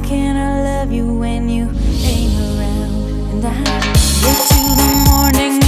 How can I love you when you ain't around? And I get to the morning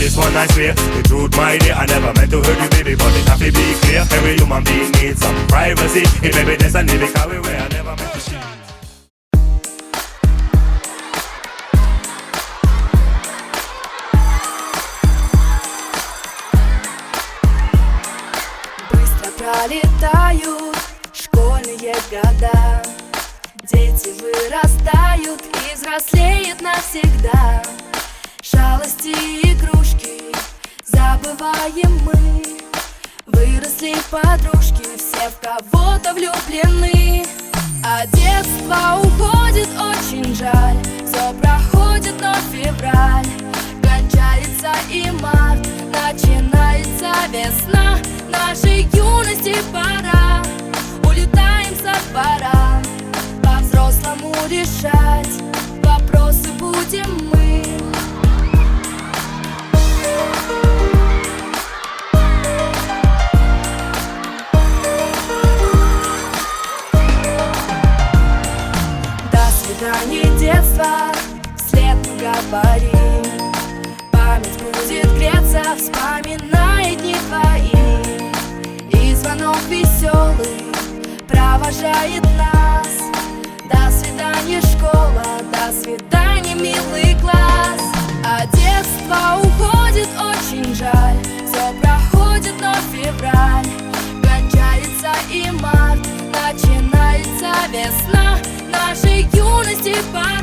this one I swear The truth, my dear I never meant to hurt you, baby But it have to be clear Every human being needs some privacy It may be destiny because we were never meant to share пролетают школьные года Дети вырастают и взрослеют навсегда Шалости и игрушки забываем мы. Выросли подружки, все в кого-то влюблены. А детство уходит очень жаль. Все проходит, но февраль. Кончается и март Начинается весна. Нашей юности пора. Улетаем со двора. По-взрослому решать детство, вслед мы говорим Память будет греться, вспоминая дни твои. И звонок веселый провожает нас. До свидания, школа, до свидания, милый класс. А детство уходит, очень жаль. Все проходит, но февраль. Кончается и март. Начинается весна Нашей юности пора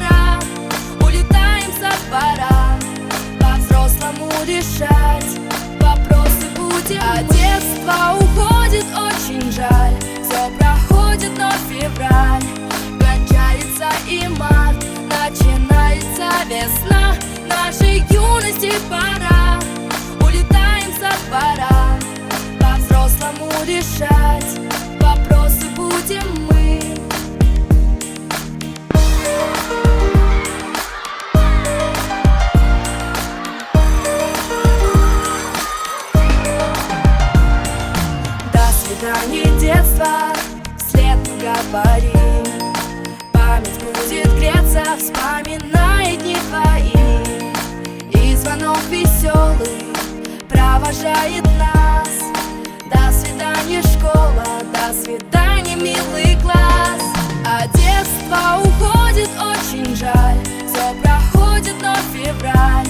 говорим Память будет греться, вспоминая дни твои. И звонок веселый провожает нас. До свидания, школа, до свидания, милый класс. А детство уходит, очень жаль. Все проходит, но февраль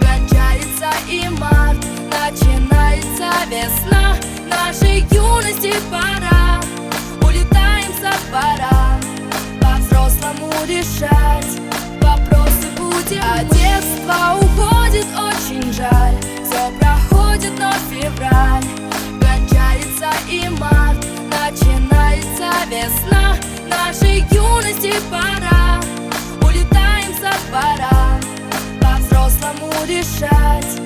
Кончается и март Начинается весна Нашей юности пора Со двора По-взрослому решать Вопросы будем А детство уходит, очень жаль. Все проходит, но февраль. Кончается и март. Начинается весна. Нашей юности пора. Улетаем со двора По-взрослому решать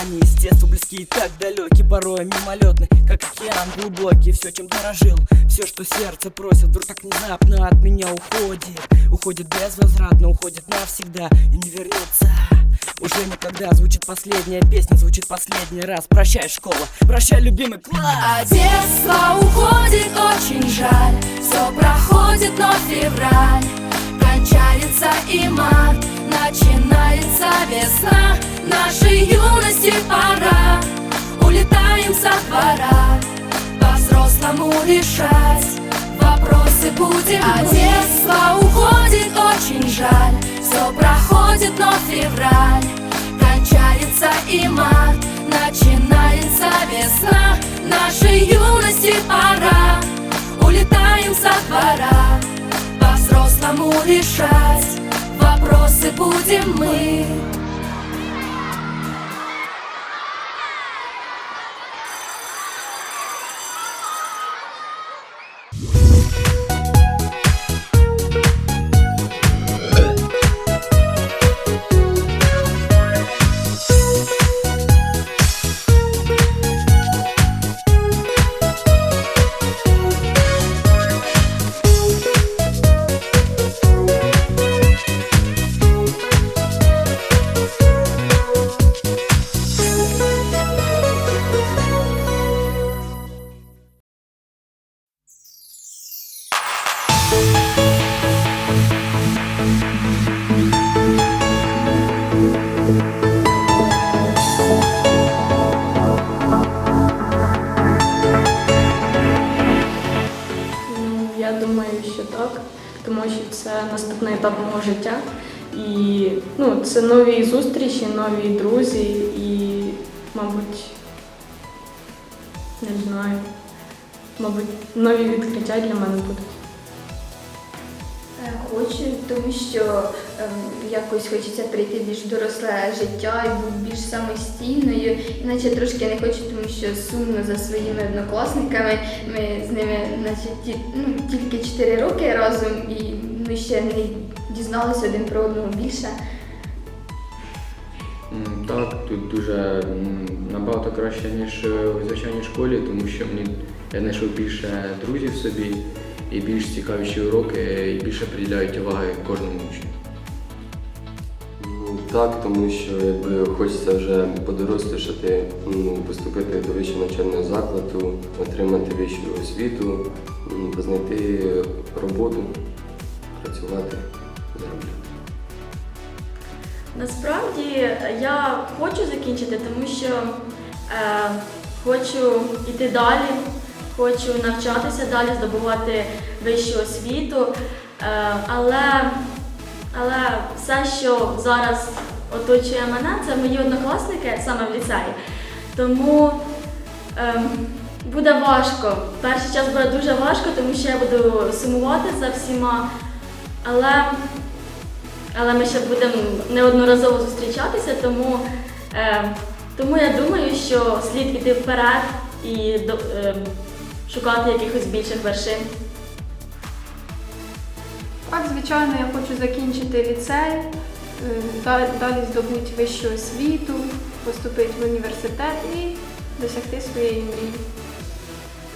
Они с детства близкие и так далеки Порой мимолетны, как океан глубокий. Все, чем дорожил, все, что сердце просит Вдруг так внезапно от меня уходит. Уходит безвозвратно, уходит навсегда И не вернется уже никогда Звучит последняя песня, звучит последний раз. Прощай, школа, прощай, любимый класс. А детство уходит очень жаль. Все проходит, но февраль. Кончается и март Начинается весна юности пора. Улетаем со двора. По-взрослому решать Вопросы будем. А детство уходит очень жаль. Все проходит, но февраль. Кончается и март. Начинается весна. Нашей юности пора. Улетаем со двора. По-взрослому решать Вопросы будем мы це нові зустрічі, нові друзі і, мабуть, не знаю, мабуть, нові відкриття для мене будуть. Хочу, тому що ем, якось хочеться прийти більш доросле життя і бути більш самостійною. Іначе трошки не хочу, тому що сумно за своїми однокласниками. Ми з ними наче, ті, ну, тільки 4 роки разом і ми ще не дізналися один про одного більше. Так, тут дуже набагато краще, ніж е, у звичайній школі, тому що мені я знайшов більше друзів собі і більш цікавіші уроки, і більше приділяють уваги кожному учню. Ну, Так, тому що якби хочеться вже подорослішати, ну, поступити до вищого навчального закладу, отримати вищу освіту, знайти роботу, працювати, заробляти. Насправді я хочу закінчити, тому що е, хочу йти далі, хочу навчатися далі, здобувати вищу освіту. Е, але, але все, що зараз оточує мене, це мої однокласники саме в ліцеї. Тому е, буде важко. Перший час буде дуже важко, тому що я буду сумувати за всіма. Але але ми ще будемо неодноразово зустрічатися, тому, е, тому я думаю, що слід іти вперед і до, е, шукати якихось більших вершин. Так, звичайно, я хочу закінчити ліцей, е, далі здобути вищу освіту, поступити в університет і досягти своєї мрії.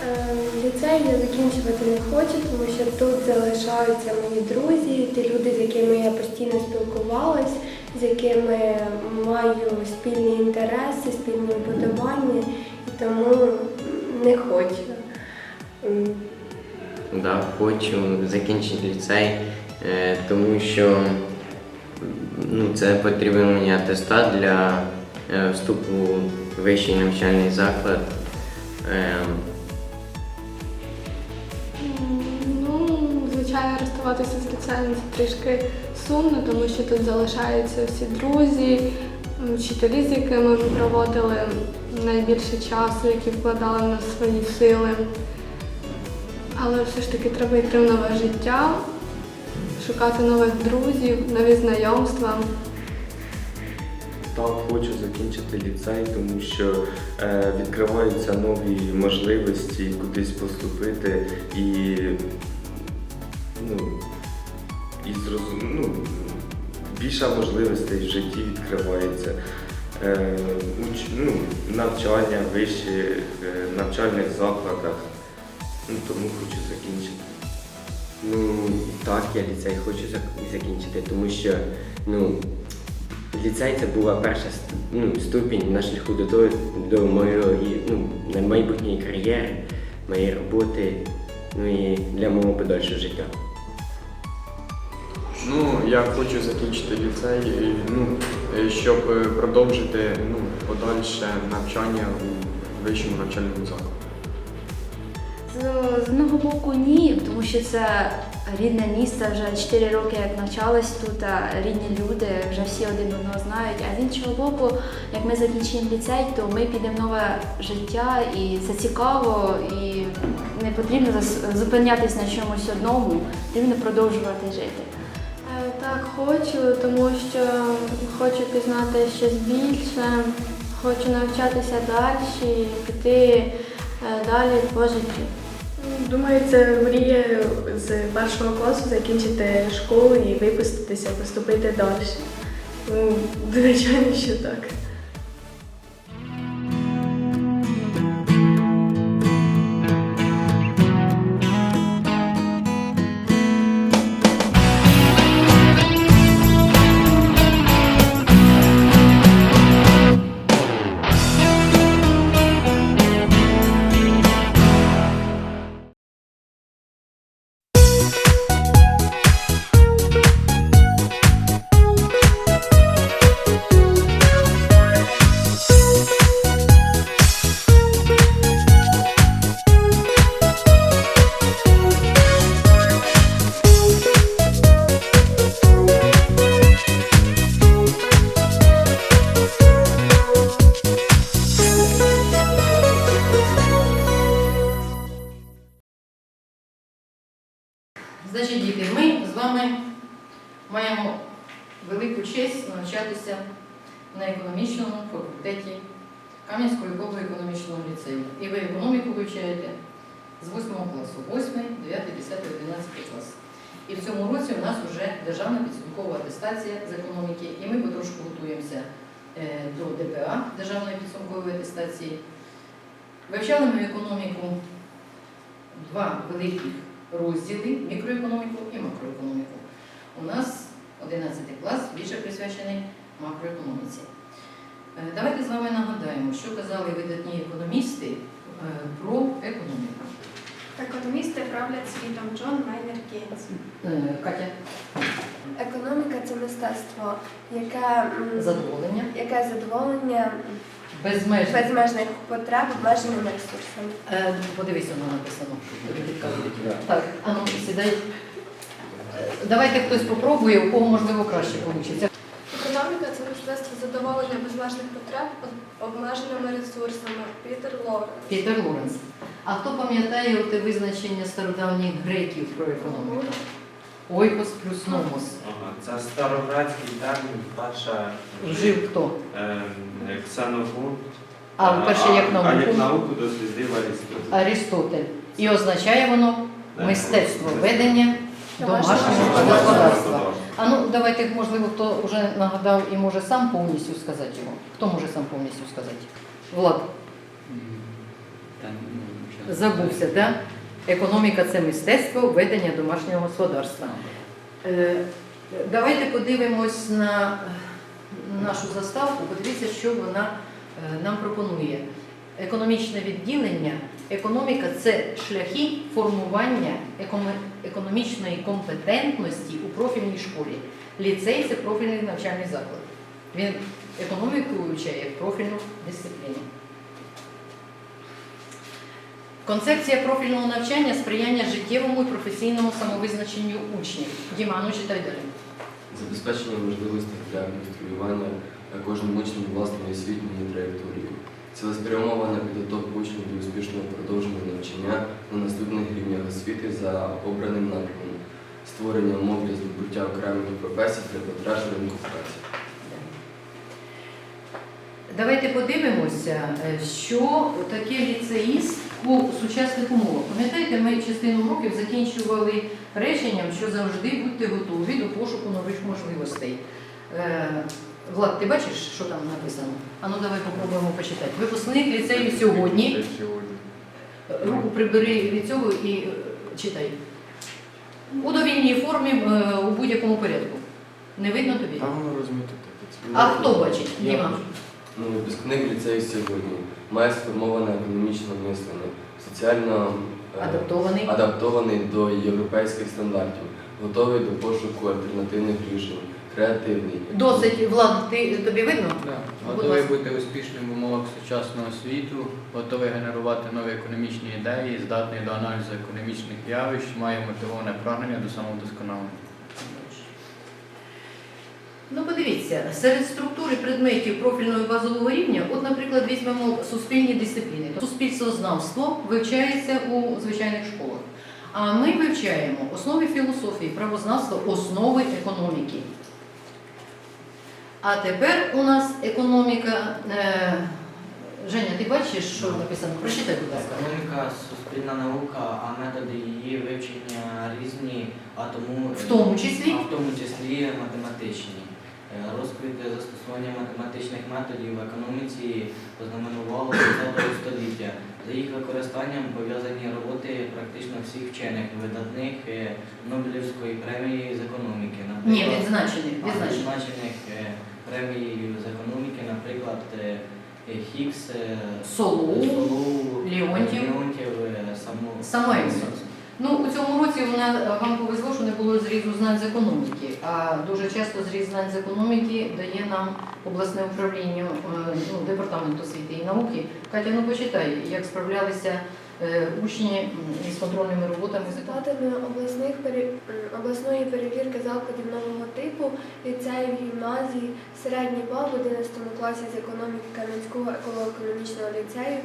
Ем, Ліцей я закінчувати не хочу, тому що тут залишаються мої друзі, ті люди, з якими я постійно спілкувалась, з якими маю спільні інтереси, спільні вподобання, і тому не хочу. Да, хочу закінчити ліцей, е, тому що ну, це потрібен мені атестат для е, вступу в вищий навчальний заклад. Звичайно, розставатися з ліцеєм це трішки сумно, тому що тут залишаються всі друзі, вчителі, з якими ми проводили найбільше часу, які вкладали в нас свої сили. Але все ж таки треба йти в нове життя, шукати нових друзів, нові знайомства. Так, хочу закінчити ліцей, тому що е, відкриваються нові можливості кудись поступити і, ну, і зрозум... ну, більше можливостей в житті відкривається. е, уч, ну, навчання в е, навчальних закладах. Ну, тому хочу закінчити. Ну так, я ліцей хочу закінчити, тому що ну, ліцей це була перша ну, ступінь на шляху до того, до моєї ну, майбутньої кар'єри, моєї роботи, ну і для мого подальшого життя. Ну, я хочу закінчити ліцей, ну, е, щоб е, продовжити ну, подальше навчання у вищому навчальному закладі. З, з одного боку, ні, тому що це рідне місто, вже 4 роки як навчалась тут, а рідні люди, вже всі один одного знають. А з іншого боку, як ми закінчимо ліцей, то ми підемо в нове життя, і це цікаво, і не потрібно зупинятись на чомусь одному, потрібно продовжувати жити. Так, хочу, тому що хочу пізнати щось більше, хочу навчатися далі, піти е, далі по житті. Думаю, це мрія з першого класу закінчити школу і випуститися, поступити далі. Ну, звичайно, що так. Економічного ліцею. І ви економіку вивчаєте з 8 класу, 8, 9, 10, 11 клас. І в цьому році у нас вже державна підсумкова атестація з економіки, і ми потрошку готуємося е, до ДПА, Державної підсумкової атестації. Вивчали ми економіку два великих розділи мікроекономіку і макроекономіку. У нас 11 клас більше присвячений макроекономіці. Е, Давайте з вами нагадаємо, що казали видатні економісти е, про економіку. Економісти правлять світом Джон Майнер Кейнс. Е, Катя, Економіка це мистецтво, яке, задоволення, яке задоволення безмежне. безмежних потреб обмеженими ресурсами. Е, Подивись, воно написано. Так, а ну сідай. Давайте хтось попробує, у кого можливо краще вийде. Економіка це мистецтво задоволення безмежних потреб обмеженими ресурсами. Пітер Лоренс. Пітер Лоренс. А хто пам'ятає оте визначення стародавніх греків про економіку? Ойкос плюс номос. Ага, це староградський термін, перша Жив хто? е, Ксенофон. А, перше як А як науку дослідив Арістотель. Аристотель. І означає воно мистецтво ведення домашнього Домашнього господарства. А ну давайте, можливо, хто вже нагадав і може сам повністю сказати його. Хто може сам повністю сказати? Влад. Забувся, так? Да? Економіка це мистецтво ведення домашнього господарства. Е, Давайте подивимось на нашу заставку, подивіться, що вона е, нам пропонує. Економічне відділення. Економіка це шляхи формування економічної компетентності у профільній школі. Ліцей це профільний навчальний заклад. Він економіку вивчає як профільну дисципліну. Концепція профільного навчання сприяння життєвому і професійному самовизначенню учнів. Діма, ну читай далі. Забезпечення можливостей для конструювання кожним учнем власної освітньої траєкторії. Цілеспрямована підготовка учнів до успішного продовження навчання на наступних рівнях освіти за обраним напрямом, створення умов для здобуття окремих професій для потреб праці. Давайте подивимося, е, що таке ліцеїст у сучасних умовах. Пам'ятаєте, ми частину уроків закінчували реченням, що завжди будьте готові до пошуку нових можливостей. Влад, ти бачиш, що там написано? А ну давай попробуємо почитати. Випускник ліцею сьогодні. Руку прибери від цього і е, читай. У довільній формі е, у будь-якому порядку. Не видно тобі? А воно розумієте. А хто бачить? Діма. Ну, випускник ліцею сьогодні має сформоване економічне мислення, соціально е, Адаптований. адаптований до європейських стандартів, готовий до пошуку альтернативних рішень, креативний. Досить, Влад, ти, тобі видно? Да. Готовий бути успішним в умовах сучасного світу, готовий генерувати нові економічні ідеї, здатний до аналізу економічних явищ, має мотивоване прагнення до самовдосконалення. Ну, подивіться, серед структури предметів профільного і базового рівня, от, наприклад, візьмемо суспільні дисципліни. Суспільствознавство вивчається у звичайних школах. А ми вивчаємо основи філософії, правознавства, основи економіки. А тепер у нас економіка. Е, Женя, ти бачиш, що написано? Прочитай, будь ласка. Економіка суспільна наука, а методи її вивчення різні, а тому В тому числі? а в тому числі математичні. Е, Розквіт застосування математичних методів в економіці познаменувало 20 століття. За їх використанням пов'язані роботи практично всіх вчених, видатних е, Нобелівської премії з економіки. Ні, відзначених, відзначених. Премією з економіки, наприклад, е, е, Хікс, е, Солоу, Солоу, Леонтів. Леонтів, е, Ну, у цьому році у мене вам повезло, що не було зрізу знань з економіки, а дуже часто зріз знань з економіки дає нам обласне управління ну, департамент освіти і науки. Катя, ну почитай, як справлялися учні м, із контрольними роботами з. Результатами обласних пере- обласної перевірки закладів нового типу, ліцеїв, гімназій, середній бал в 11 класі з економіки Кам'янського еколого-економічного ліцею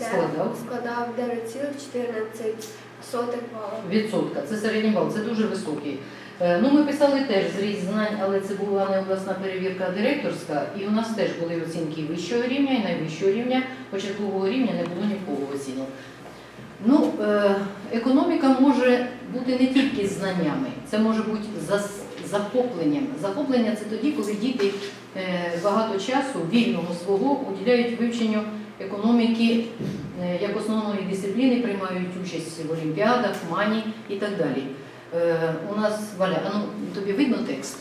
Складав? складав 9,14 бала. Відсотка. Це середній бал, це дуже високий. Е, Ну, ми писали теж зріз знань, але це була не обласна перевірка, а директорська, і у нас теж були оцінки вищого рівня і найвищого рівня, початкового рівня не було ні в кого оцінок. Ну, е, економіка може бути не тільки знаннями, це може бути захопленням. Захоплення це тоді, коли діти е, багато часу вільного свого уділяють вивченню економіки як основної дисципліни, приймають участь в олімпіадах, мані і так далі. Е, У нас Валя, а ну тобі видно текст?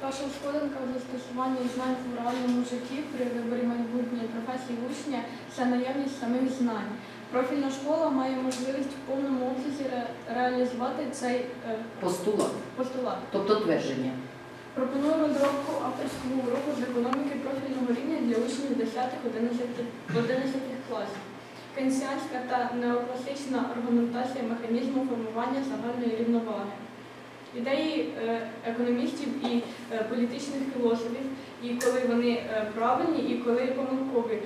Перша сходинка в застосуванні знань в реальному житті при виборі майбутньої професії учня це наявність самих знань. Профільна школа має можливість в повному обсязі ре- реалізувати цей е, Постулат, постулат. тобто твердження. Пропоную розробку авторського уроку з економіки профільного рівня для учнів 10-11 класів. Кенсіанська та неокласична аргументація механізму формування загальної рівноваги. Ідеї е, економістів і е, політичних філософів, і коли вони е, правильні, і коли помилкові,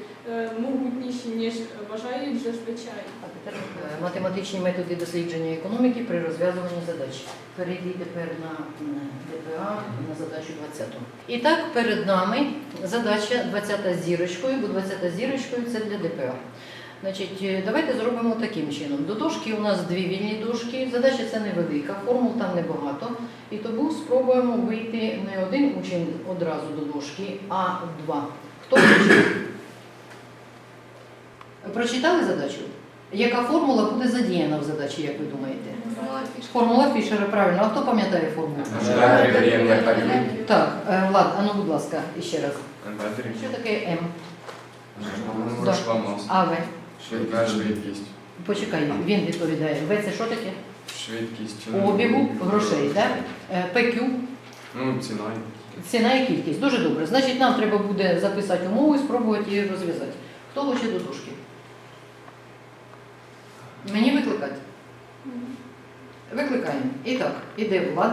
могутніші, ніж вважають зазвичай. Е, Математичні методи дослідження економіки при розв'язуванні задач. Перейди тепер на ДПА на задачу 20. І так, перед нами задача 20 зірочкою, бо 20 зірочкою це для ДПА. Значить, е, давайте зробимо таким чином. До дошки у нас дві вільні дошки. Задача це невелика, формул там небагато. І тому спробуємо вийти не один учень одразу до дошки, а два. Хто хоче? Прочитали задачу? Яка формула буде задіяна в задачі, як ви думаєте? Формула Фішера, правильно. А хто пам'ятає формулу? М. Так, е, Влад, а ну будь ласка, іще раз. Що таке М? А В? Швидка швидкість. Почекай, він відповідає. В це що таке? Швидкість. Обігу грошей, так? Е, ПК Ну, ціна. ціна і кількість. Дуже добре. Значить, нам треба буде записати умову і спробувати її розв'язати. Хто хоче до дошки? Мені викликати? Викликаємо. І так, іде Влад.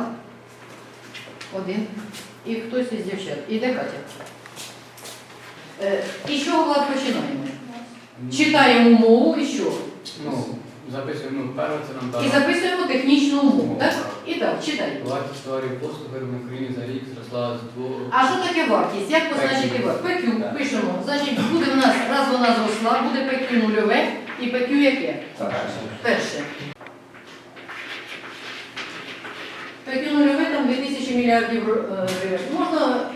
Один. І хтось із дівчат. Іде Катя. Е, і що Влад починаємо? Читаємо умову і що? Ну, записуємо ну, перше, це нам І записуємо технічну умову, так? І так, читай. Вартість товарів послуг в Україні за рік зросла з двох. А що таке вартість? Як позначити вартість? ПК пишемо. Значить, буде в нас, раз вона зросла, буде ПК нульове і ПК яке? Перше. ПК нульове там 2000 мільярдів е, гривень. Можна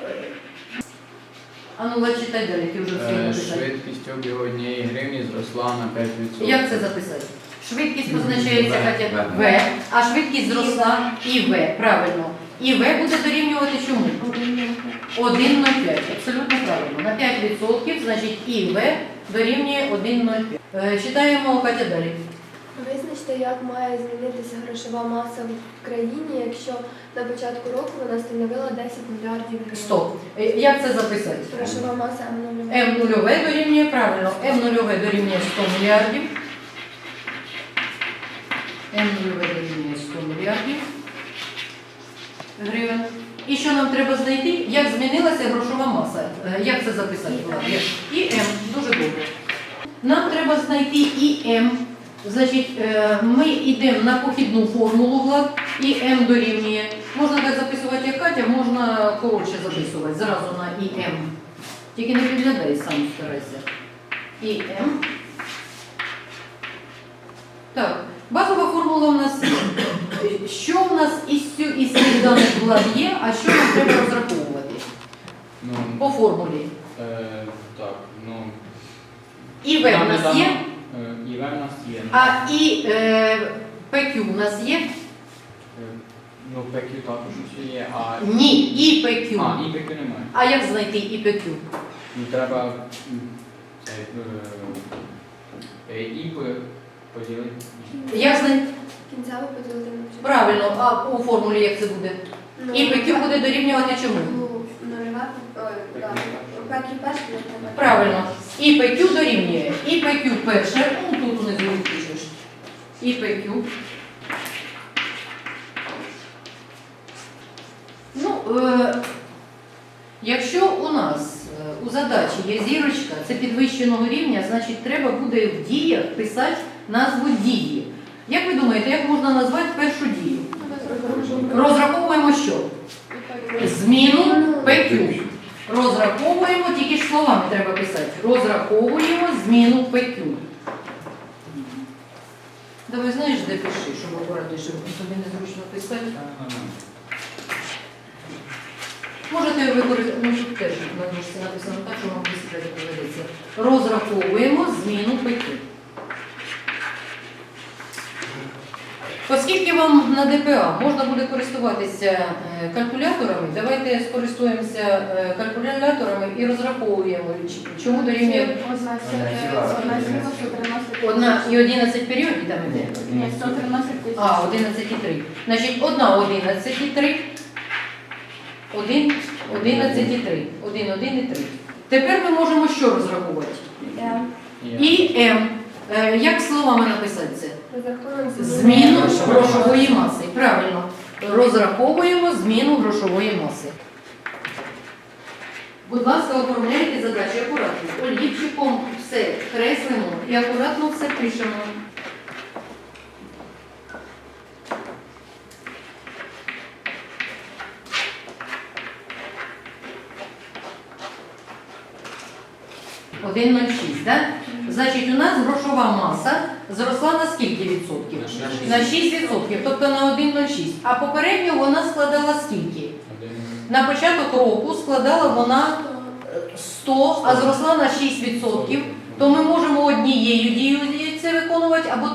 А ну Влад, читай далі, ти вже встиг Е. Швидкість обігу однієї гривні зросла на 5%. Як це записати? Швидкість позначається В. Катя В, а швидкість зросла і В, правильно. І В буде дорівнювати чому? 1,05. Абсолютно правильно. На 5%, значить і В дорівнює 1,05. Е, Читаємо Катя далі. Визначте, як має змінитися грошова маса в країні, якщо на початку року вона становила 10 мільярдів гривень. Стоп. Е, Як це записати? Грошова маса М0. М нульове дорівнює правильно. М нульове дорівнює 100 мільярдів. М нульове дорівнює 100 мільярдів гривень. І що нам треба знайти? Як змінилася грошова маса? Е, Як це записати? І М. Дуже добре. Нам треба знайти і М. Значить, е, ми йдемо на похідну формулу Влад, і М дорівнює. Можна так записувати, як Катя, можна коротше записувати зразу на і М. Тільки не підглядай, сам старайся. І М. Так, базова формула у нас є. Що у нас із, із цих даних влад є, а що нам треба розраховувати Ну, по формулі? е, так, ну. І В у нас є, І В у нас є. а і е, ПК у нас є? Е, Ну, ПК також усе є, а... Ні, і ПК. А, і ПК немає. А як знайти і ПК? Ну, треба це, е, е, і по- поділити. Як знайти? Кінцево поділити на початку. Правильно, а у формулі як це буде? Ну, І ПК буде дорівнювати чому? Ну, нульова, ой, перший, Правильно. І ПК дорівнює. І ПК перше, ну тут унизу пишеш. І ПК. Ну, е, якщо у нас е, у задачі є зірочка, це підвищеного рівня, значить треба буде в діях писати назву дії. Як ви думаєте, як можна назвати першу дію? Розраховуємо що? Зміну ПК. Розраховуємо, тільки ж словами треба писати. Розраховуємо зміну ПК. Давай знаєш, де пиши, щоб акуратніше, бо тобі незручно писати. Можете використати, ну теж на написано так, що вам висвітлити доведеться. Розраховуємо зміну ПК. Оскільки вам на ДПА можна буде користуватися е, калькуляторами, давайте скористуємося е, калькуляторами і розраховуємо, чому дорівнює Одна сіла, одна сіла 113 одна і 11 періодів там іде. Ні, 113 тисяч. А, 11,3. Значить, одна 11,3, один 11,3. Один, один і 3. Tепер ми можемо що розрахувати? І М. Е, Як словами написати це? Зміну грошової маси. Правильно. Розраховуємо зміну грошової маси. Будь ласка, оформляйте задачі акуратно. Олівчиком все креслимо і акуратно все пишемо. Один ноль шість, так? Значить, у нас грошова маса зросла на скільки відсотків? На 6 відсотків, тобто на 1,06. А попередньо вона складала скільки? На початок року складала вона е, 100, а зросла на 6 відсотків. То ми можемо однією дією це виконувати, або